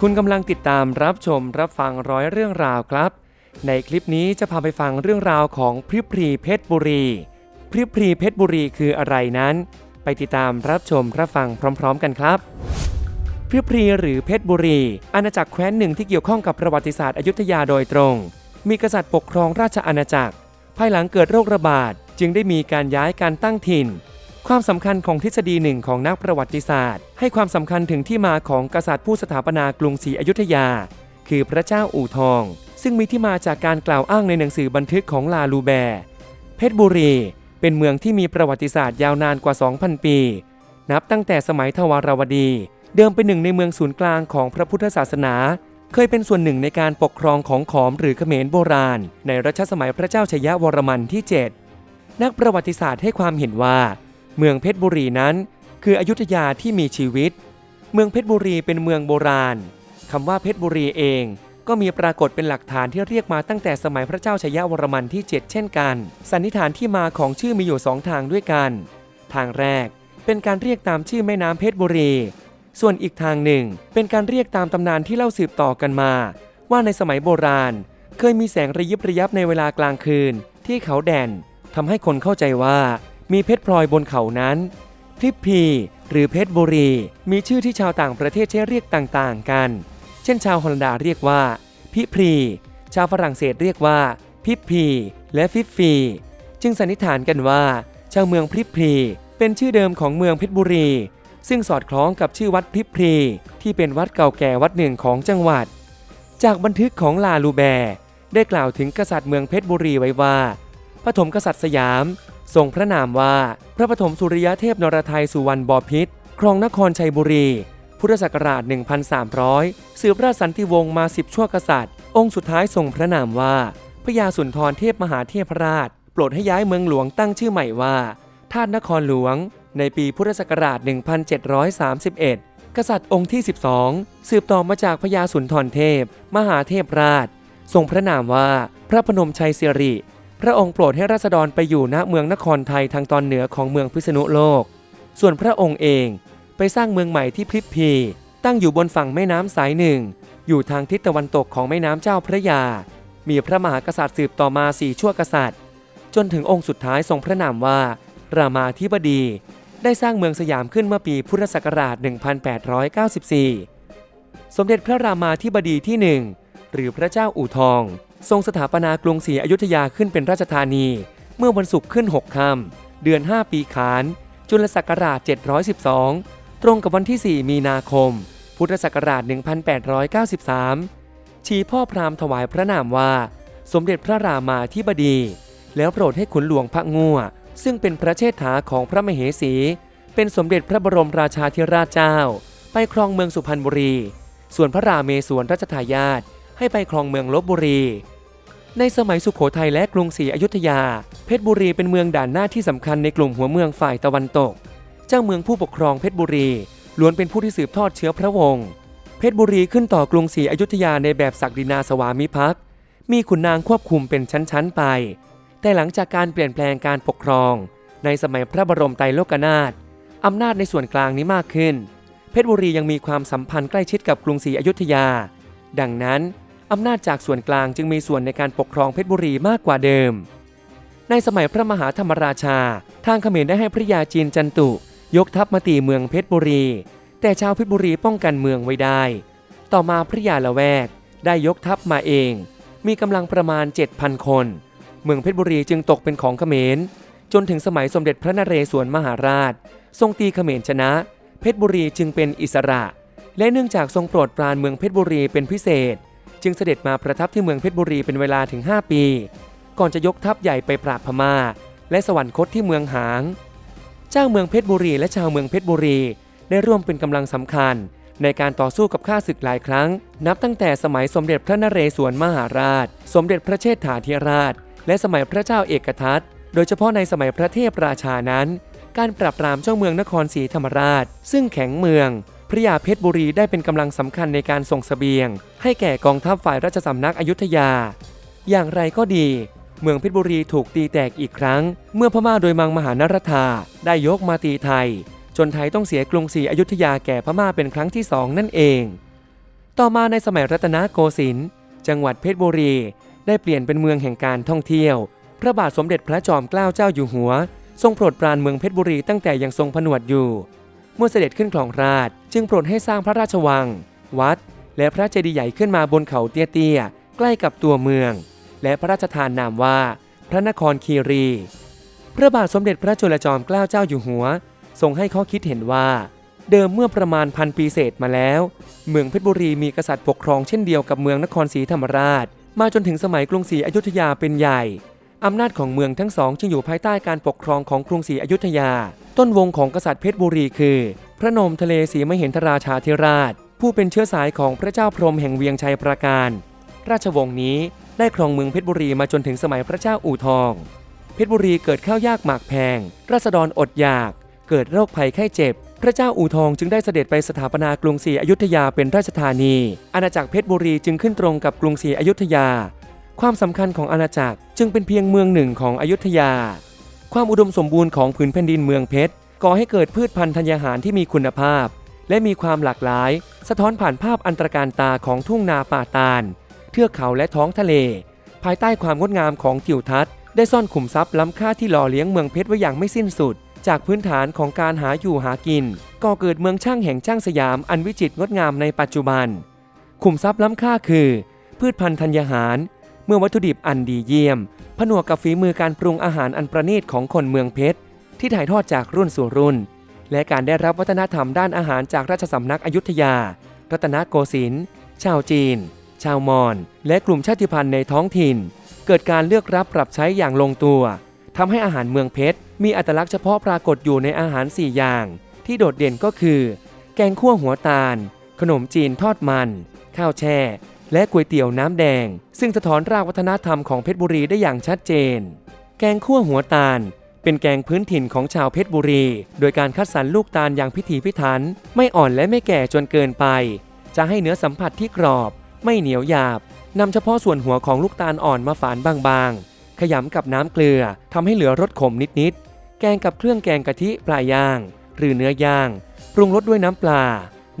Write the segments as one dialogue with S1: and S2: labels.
S1: คุณกำลังติดตามรับชมรับฟังร้อยเรื่องราวครับ ในคลิปนี้จะพาไปฟังเรื่องราวของพริบพรีเพชรบุรี พริบพรีเพชรบุรีคืออะไรนั้น ไปติดตามรับชมรับฟังพร้อม ๆ กันครับ พริบพรีหรือเพชรบุรี อาณาจักรแคว้นหนึ่งที่เกี่ยวข้องกับประวัติศาสตร์อยุธยาโดยตรง มีกษัตริย์ปกครองราชอาณาจักร ภายหลังเกิดโรคระบาดจึงได้มีการย้ายการตั้งถิ่น ความสำคัญของทฤษฎีหนึ่งของนักประวัติศาสตร์ ให้ความสำคัญถึงที่มาของกษัตริย์ผู้สถาปนากรุงศรีอยุธยา คือพระเจ้าอู่ทอง ซึ่งมีที่มาจากการกล่าวอ้างในหนังสือบันทึกของลาลูแบร์เพชรบุรี เป็นเมืองที่มีประวัติศาสตร์ยาวนานกว่า 2,000 ปี นับตั้งแต่สมัยทวารวดี เดิมเป็นหนึ่งในเมืองศูนย์กลางของพระพุทธศาสนา เคยเป็นส่วนหนึ่งในการปกครองของขอมหรือเขมรโบราณ ในรัชสมัยพระเจ้าชยะวรมันที่ 7 นักประวัติศาสตร์ให้ความเห็นว่า เมืองเพชรบุรีนั้น คืออยุธยาที่มีชีวิต เมืองเพชรบุรีเป็นเมืองโบราณคำว่าเพชรบุรีเอง ก็มีปรากฏเป็นหลักฐานที่เรียกมาตั้งแต่สมัยพระเจ้าชยวรมันที่ 7 เช่นกัน สันนิษฐานที่มาของชื่อมีอยู่สองทางด้วยกัน ทางแรกเป็นการเรียกตามชื่อแม่น้ำเพชรบุรี ส่วนอีกทางหนึ่ง เป็นการเรียกตามตำนานที่เล่าสืบต่อกันมา ว่าในสมัยโบราณ เคยมีแสงระยิบระยับในเวลากลางคืน ที่เขาแด่นทำให้คนเข้าใจว่า มีเพชรพลอยบนเขานั้นพริบพีหรือเพชรบุรี มีชื่อที่ชาวต่างประเทศใช้เรียกต่างๆกัน เช่นชาวฮอลันดาเรียกว่า พิพรี ชาวฝรั่งเศสเรียกว่า พิพีและฟิฟฟีจึงสันนิษฐานกันว่า ชาวเมืองพริบพรีเป็นชื่อเดิมของเมืองเพชรบุรี ซึ่งสอดคล้องกับชื่อวัดพริบพรีที่เป็นวัดเก่าแก่วัดหนึ่งของจังหวัด จากบันทึกของลาลูแบร์ได้กล่าวถึงกษัตริย์เมืองเพชรบุรีไว้ว่าปฐมกษัตริย์สยาม ทรงพระนามว่าพระปฐมสุริยเทพนรทัยสุวรรณบพิตรครองนครชัยบุรี พุทธศักราช 1300 สืบราชสันติวงศ์มาสิบชั่วกษัตริย์ องค์สุดท้ายทรงพระนามว่าพระยาสุนทรเทพมหาเทพราช โปรดให้ย้ายเมืองหลวงตั้งชื่อใหม่ว่าธาตุนครหลวง ในปีพุทธศักราช 1731 กษัตริย์องค์ที่ 12 สืบต่อมาจากพระยาสุนทรเทพ มหาเทพราช ทรงพระนามว่าพระพนมชัยสิริ พระองค์โปรดให้ราษฎรไปอยู่ณเมืองนครไทยทางตอนเหนือของเมืองพิษณุโลก ส่วนพระองค์เองไปสร้างเมืองใหม่ที่พริบพี ตั้งอยู่บนฝั่งแม่น้ำสายหนึ่ง อยู่ทางทิศตะวันตกของแม่น้ำเจ้าพระยา มีพระมหากษัตริย์สืบต่อมาสี่ชั่วกษัตริย์ จนถึงองค์สุดท้ายทรงพระนามว่า รามาธิบดี ได้สร้างเมืองสยามขึ้นเมื่อปีพุทธศักราช 1894 สมเด็จพระรามาธิบดีที่หนึ่งหรือพระเจ้าอู่ทอง ทรงสถาปนากรุงศรีอยุธยาขึ้นเป็นราชธานี เมื่อวันศุกร์ขึ้น 6 ค่ำเดือน 5 ปีขาน จุลศักราช 712 ตรงกับวันที่ 4 มีนาคม พุทธศักราช 1893 ชีพ่อพราหมณ์ถวายพระนามว่า สมเด็จพระรามาธิบดี แล้วโปรดให้ขุนหลวงพระงัวซึ่งเป็นพระเชษฐาของพระมเหสี เป็นสมเด็จพระบรมราชาธิราชเจ้า ไปครองเมืองสุพรรณบุรี ส่วนพระราเมศวรรัชทายาทให้ไปครองเมืองลบบุรี ในสมัยสุขโขทัยและกรุงศรีอยุธยา เพชรบุรีเป็นเมืองด่านหน้าที่สำคัญในกลุ่มหัวเมืองฝ่ายตะวันตก เจ้าเมืองผู้ปกครองเพชรบุรีล้วนเป็นผู้ที่สืบทอดเชื้อพระวงศ์ เพชรบุรีขึ้นต่อกรุงศรีอยุธยาในแบบศักดินาสวามิภักดิ์ มีขุนนางควบคุมเป็นชั้นๆไป แต่หลังจากการเปลี่ยนแปลงการปกครอง ในสมัยพระบรมไตรโลกนาถอำนาจในส่วนกลางนี้มากขึ้น เพชรบุรียังมีความสัมพันธ์ใกล้ชิดกับกรุงศรีอยุธยา ดังนั้น อำนาจจากส่วนกลางจึงมีส่วนในการปกครองเพชรบุรีมากกว่าเดิม ในสมัยพระมหาธรรมราชา ทางเขมรได้ให้พระยาจีนจันตุ ยกทัพมาตีเมืองเพชรบุรี แต่ชาวเพชรบุรีป้องกันเมืองไว้ได้ ต่อมาพระยาละแวกได้ยกทัพมาเอง มีกำลังประมาณ 7,000 คน เมืองเพชรบุรีจึงตกเป็นของเขมร จนถึงสมัยสมเด็จพระนเรศวรมหาราช ทรงตีเขมรชนะ เพชรบุรีจึงเป็นอิสระ และเนื่องจากทรงโปรดปรานเมืองเพชรบุรีเป็นพิเศษ จึงเสด็จมาประทับที่เมืองเพชรบุรีเป็นเวลาถึง 5 ปี ก่อนจะยกทัพใหญ่ไปปราบพม่า และสวรรคตที่เมืองหาง เจ้าเมืองเพชรบุรีและชาวเมืองเพชรบุรี ได้ร่วมเป็นกำลังสำคัญ ในการต่อสู้กับข้าศึกหลายครั้ง นับตั้งแต่สมัยสมเด็จพระนเรศวรมหาราช สมเด็จพระเชษฐาธิราช และสมัยพระเจ้าเอกทัตโดยเฉพาะในสมัยพระเทพราชานั้น การปราบปรามเจ้าเมืองนครศรีธรรมราช ซึ่งแข็งเมือง พระยาเพชรบุรีได้เป็นกำลังสำคัญในการส่งเสบียง ให้แก่กองทัพฝ่ายราชสำนักอยุธยา อย่างไรก็ดี เมืองเพชรบุรีถูกตีแตกอีกครั้ง เมื่อพม่าโดยมังมหานรธาได้ยกมาตีไทย จนไทยต้องเสียกรุงศรีอยุธยาแก่พม่าเป็นครั้งที่สองนั่นเอง ต่อมาในสมัยรัตนโกสินทร์จังหวัดเพชรบุรี ได้เปลี่ยนเป็นเมืองแห่งการท่องเที่ยว พระบาทสมเด็จพระจอมเกล้าเจ้าอยู่หัว ทรงโปรดปรานเมืองเพชรบุรีตั้งแต่ยังทรงผนวดอยู่ เมื่อเสด็จขึ้นครองราช จึงโปรดให้สร้างพระราชวัง วัด และพระเจดีย์ใหญ่ขึ้นมาบนเขาเตี้ยๆ ใกล้กับตัวเมือง และพระราชทานนามว่า พระนครคีรี พระบาทสมเด็จพระจุลจอมเกล้าเจ้าอยู่หัว ทรงให้ข้อคิดเห็นว่า เดิมเมื่อประมาณพันปีเศษมาแล้ว เมืองเพชรบุรีมีกษัตริย์ปกครองเช่นเดียวกับเมืองนครศรีธรรมราช มาจนถึงสมัยกรุงศรีอยุธยาเป็นใหญ่ อำนาจของเมืองทั้งสองจึงอยู่ภายใต้การปกครองของกรุงศรีอยุธยา ต้นวงของกษัตริย์เพชรบุรีคือ พระนมทะเลศรีมหินทราชาธิราช ผู้เป็นเชื้อสายของพระเจ้าพรหมแห่งเวียงชัยปราการ ราชวงศ์นี้ได้ครองเมืองเพชรบุรีมาจนถึงสมัยพระเจ้าอู่ทอง เพชรบุรีเกิดข้าวยากหมากแพง ราษฎรอดอยาก เกิดโรคภัยไข้เจ็บ พระเจ้าอู่ทองจึงได้เสด็จไปสถาปนากรุงศรีอยุธยาเป็นราชธานี อาณาจักรเพชรบุรีจึงขึ้นตรงกับกรุงศรีอยุธยา ความสำคัญของอาณาจักรจึงเป็นเพียงเมืองหนึ่งของอยุธยา ความอุดมสมบูรณ์ของผืนแผ่นดินเมืองเพชรก่อให้เกิดพืชพันธุ์ธัญญาหารที่มีคุณภาพ และมีความหลากหลาย สะท้อนผ่านภาพอันตรการตาของทุ่งนาป่าตาล เทือกเขาและท้องทะเล ภายใต้ความงดงามของทิวทัศน์ ได้ซ่อนขุมทรัพย์ล้ำค่าที่หล่อเลี้ยงเมืองเพชรไว้อย่างไม่สิ้นสุด จากพื้นฐานของการหาอยู่หากินก่อเกิดเมืองช่างแห่งช่างสยามอันวิจิตรงดงามในปัจจุบัน ขุมทรัพย์ล้ำค่าคือ พืชพันธุ์ธัญญาหาร เมื่อวัตถุดิบอันดีเยี่ยม ผนวกกับฝีมือการปรุงอาหารอันประณีตของคนเมืองเพชร ที่ถ่ายทอดจากรุ่นสู่รุ่น และการได้รับวัฒนธรรมด้านอาหารจากราชสำนักอยุธยา รัตนโกสินทร์ชาวจีน ชาวมอญและกลุ่มชาติพันธุ์ในท้องถิ่น เกิดการเลือกรับปรับใช้อย่างลงตัวทำให้อาหารเมืองเพชร มีอัตลักษณ์เฉพาะปรากฏอยู่ในอาหาร 4 อย่าง ที่โดดเด่นก็คือ แกงคั่วหัวตาล ขนมจีนทอดมัน ข้าวแช่ และก๋วยเตี๋ยวน้ำแดง ซึ่งสะท้อนรากวัฒนธรรมของเพชรบุรีได้อย่างชัดเจน แกงคั่วหัวตาล เป็นแกงพื้นถิ่นของชาวเพชรบุรี โดยการคัดสรรลูกตาลอย่างพิถีพิถัน ไม่อ่อนและไม่แก่จนเกินไป จะให้เนื้อสัมผัสที่กรอบ ไม่เหนียวหยาบนำเฉพาะส่วนหัวของลูกตาลอ่อนมาฝานบางๆ ขยำกับน้ำเกลือทำให้เหลือรสขมนิดๆ แกงกับเครื่องแกงกะทิปลาย่าง หรือเนื้อย่าง ปรุงรสด้วยน้ำปลา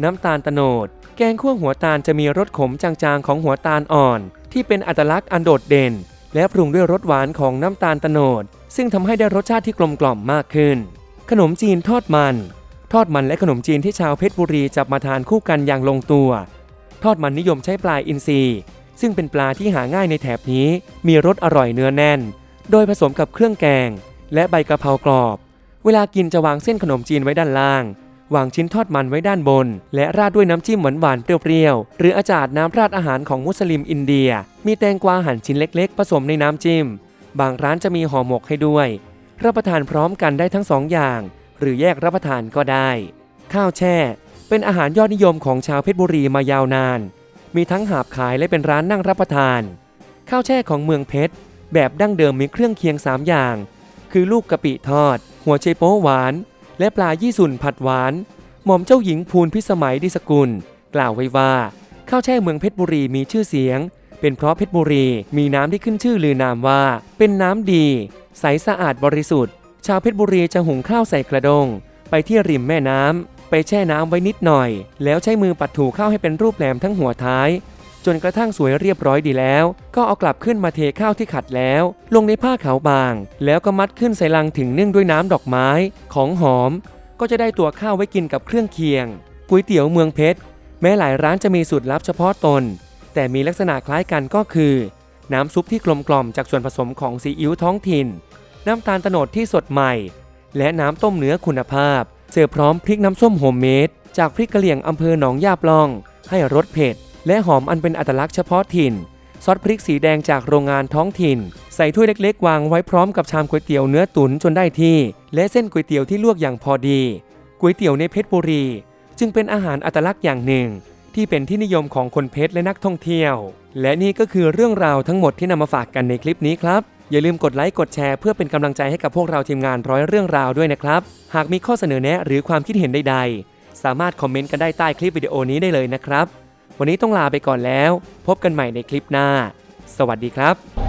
S1: น้ำตาลตะโนด แกงคั่วหัวตาลจะมีรสขมจางๆของหัวตาลอ่อน ที่เป็นอัตลักษณ์อันโดดเด่น และปรุงด้วยรสหวานของน้ำตาลตโนด ซึ่งทำให้ได้รสชาติที่กลมกล่อมมากขึ้น ขนมจีนทอดมัน ทอดมันและขนมจีนที่ชาวเพชรบุรีจับมาทานคู่กันอย่างลงตัว ทอดมันนิยมใช้ปลาอินทรีซึ่งเป็นปลาที่หาง่ายในแถบนี้ มีรสอร่อยเนื้อแน่น โดยผสมกับเครื่องแกง และใบกะเพรากรอบ เวลากินจะวางเส้นขนมจีนไว้ด้านล่าง วางชิ้นทอดมันไว้ด้านบน และราดด้วยน้ำจิ้มหวานๆเปรี้ยวๆ หรืออาจารย์น้ำราดอาหารของมุสลิมอินเดีย มีแตงกวาหั่นชิ้นเล็กๆ ผสมในน้ำจิ้ม บางร้านจะมีห่อหมกให้ด้วย รับประทานพร้อมกันได้ทั้งสองอย่าง หรือแยกรับประทานก็ได้ ข้าวแช่ เป็นอาหารยอดนิยมของชาวเพชรบุรีมายาวนาน มีทั้งหาบขายและเป็นร้านนั่งรับประทาน ข้าวแช่ของเมืองเพชรแบบดั้งเดิมมีเครื่องเคียง 3 อย่าง คือลูกกะปิทอด หัวไชโป๊หวาน และปลายี่สุนผัดหวาน หม่อมเจ้าหญิงภูลพิสมัยดิสกุล กล่าวไว้ว่า ข้าวแช่เมืองเพชรบุรีมีชื่อเสียง เป็นเพราะเพชรบุรีมีน้ำที่ขึ้นชื่อลือนามว่า เป็นน้ำดี ใสสะอาดบริสุทธิ์ ชาวเพชรบุรีจะหุงข้าวใส่กระดง ไปที่ริมแม่น้ำไปแช่น้ำไว้นิดหน่อย แล้วใช้มือปัดถูข้าวให้เป็นรูปแหลมทั้งหัวท้าย จนกระทั่งสวยเรียบร้อยดีแล้ว ก็เอากลับขึ้นมาเทข้าวที่ขัดแล้ว ลงในผ้าขาวบาง แล้วก็มัดขึ้นใส่ลังถึงนึ่งด้วยน้ำดอกไม้ ของหอม ก็จะได้ตัวข้าวไว้กินกับเครื่องเคียงก๋วยเตี๋ยวเมืองเพชรแม้หลายร้านจะมีสูตรลับเฉพาะตน แต่มีลักษณะคล้ายกันก็คือ น้ำซุปที่กลมกล่อมจากส่วนผสมของซีอิ๊วท้องถิ่น น้ำตาลโตนดที่สดใหม่ และน้ำต้มเนื้อคุณภาพ เสิร์ฟพร้อมพริกน้ำส้มโฮมเมดจากพริกกะเหรี่ยงอำเภอหนองยาปล่อง ให้รสเผ็ด และหอมอันเป็นอัตลักษณ์เฉพาะถิ่น ซอสพริกสีแดงจากโรงงานท้องถิ่น ใส่ถ้วยเล็กๆ วางไว้พร้อมกับชามก๋วยเตี๋ยวเนื้อตุ๋นจนได้ที่ และเส้นก๋วยเตี๋ยวที่ลวกอย่างพอดีก๋วยเตี๋ยวในเพชรบุรี จึงเป็นอาหารอัตลักษณ์อย่างหนึ่ง ที่เป็นที่นิยมของคนเพชรและนักท่องเที่ยว และนี่ก็คือเรื่องราวทั้งหมดที่นำมาฝากกันในคลิปนี้ครับอย่าลืมกดไลค์กดแชร์เพื่อเป็นกำลังใจให้กับพวกเราทีมงานร้อยเรื่องราวด้วยนะครับ หากมีข้อเสนอแนะหรือความคิดเห็นใดๆ สามารถคอมเมนต์กันได้ใต้คลิปวิดีโอนี้ได้เลยนะครับ วันนี้ต้องลาไปก่อนแล้ว พบกันใหม่ในคลิปหน้า สวัสดีครับ